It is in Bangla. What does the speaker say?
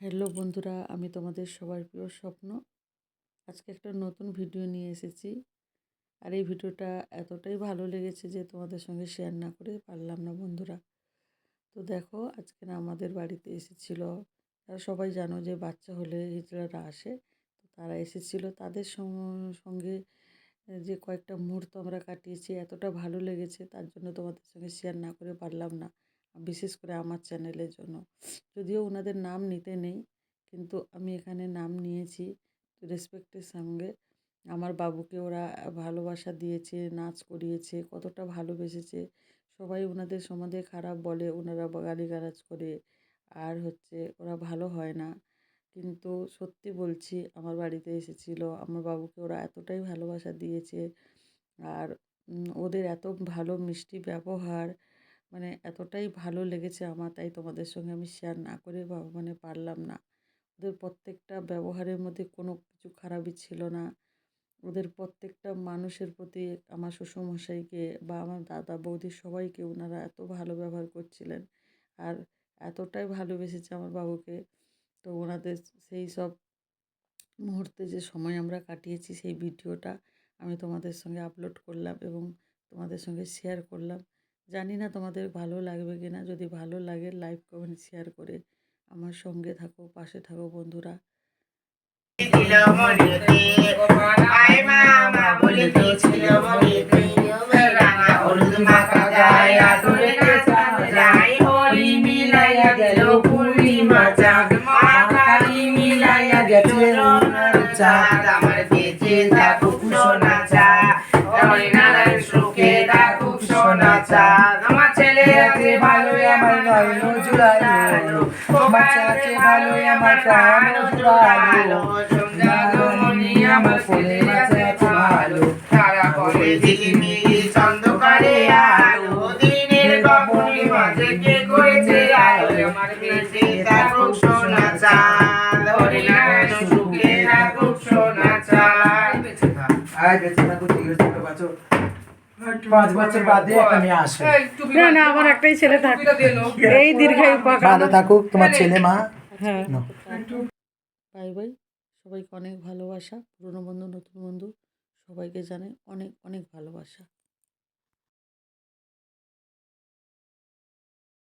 হ্যালো বন্ধুরা, আমি তোমাদের সবার প্রিয় স্বপ্ন। আজকে একটা নতুন ভিডিও নিয়ে এসেছি। আর এই ভিডিওটা এতটাই ভালো লেগেছে যে তোমাদের সঙ্গে শেয়ার না করে পারলাম না বন্ধুরা। তো দেখো, আজকে না আমাদের বাড়িতে এসেছিল, তারা সবাই জানো যে বাচ্চা হলে হিজড়ারা আসে, তো তারা এসেছিল। তাদের সঙ্গ- সঙ্গে যে কয়েকটা মুহূর্ত আমরা কাটিয়েছি, এতটা ভালো লেগেছে, তার জন্য তোমাদের সঙ্গে শেয়ার না করে পারলাম না। বিশেষ করে আমার চ্যানেলের জন্য। যদিও ওনাদের নাম নিতে নেই, কিন্তু আমি এখানে নাম নিয়েছি রেসপেক্টের সঙ্গে। আমার বাবুকে ওরা ভালোবাসা দিয়েছে, নাচ করিয়েছে, কতটা ভালোবেসেছে। সবাই ওনাদের সম্বন্ধে খারাপ বলে ওনারা গালিগালাজ করে। আর হচ্ছে ওরা ভালো হয় না। কিন্তু সত্যি বলছি, আমার বাড়িতে এসেছিল, আমার বাবুকে ওরা এতটাই ভালোবাসা দিয়েছে। আর ওদের এত ভালো মিষ্টি ব্যবহার মানে এতটাই ভালো লেগেছে আমার, তাই তোমাদের সঙ্গে আমি শেয়ার না করে মানে পারলাম না। ওদের প্রত্যেকটা ব্যবহারের মধ্যে কোনো কিছু খারাপই ছিল না। ওদের প্রত্যেকটা মানুষের প্রতি আমার শ্বশুরমশাইকে বা আমার দাদা বৌদি সবাইকে ওনারা এত ভালো ব্যবহার করছিলেন আর এতটাই ভালোবেসেছে আমার বাবুকে। তো ওনাদের সেই সব মুহূর্তে যে সময় আমরা কাটিয়েছি সেই ভিডিওটা আমি তোমাদের সঙ্গে আপলোড করলাম এবং তোমাদের সঙ্গে শেয়ার করলাম। জানি না তোমাদের ভালো লাগবে কি না যদি ভালো লাগে লাইক কমেন্ট শেয়ার করে আমার সঙ্গে থাকো, পাশে থাকো বন্ধুরা। মরিতে চাঁদ আমার ছেলে আছে ভালো আমার নয়ন জুড়ালো বাচ্চা আছে ভালো আমার প্রাণ জুড়ালো মনি আমার ফুলে আছে ভালো তারা বলে ঝিলিমিলি চন্দ্রকারে আলো দিনের বাবুনি মাঝে কে করেছে আলো আমার বেঁচে থাকুক সোনা চাঁদ হরি সুখে থাকুক সোনা চাঁদ আয় বেঁচে থাকো ঠিক আছে ছোট বাচ্চা পাঁচ বছর বাদে একটা মেয়ে আসবে। না না আমার একটাই ছেলে থাকে। এই দীর্ঘায়ু পাকা। ভালো থাকুক তোমার ছেলে মা। হ্যাঁ। Bye bye. সবাইকে অনেক ভালোবাসা। পুরনো বন্ধু নতুন বন্ধু সবাইকে জানাই অনেক অনেক ভালোবাসা।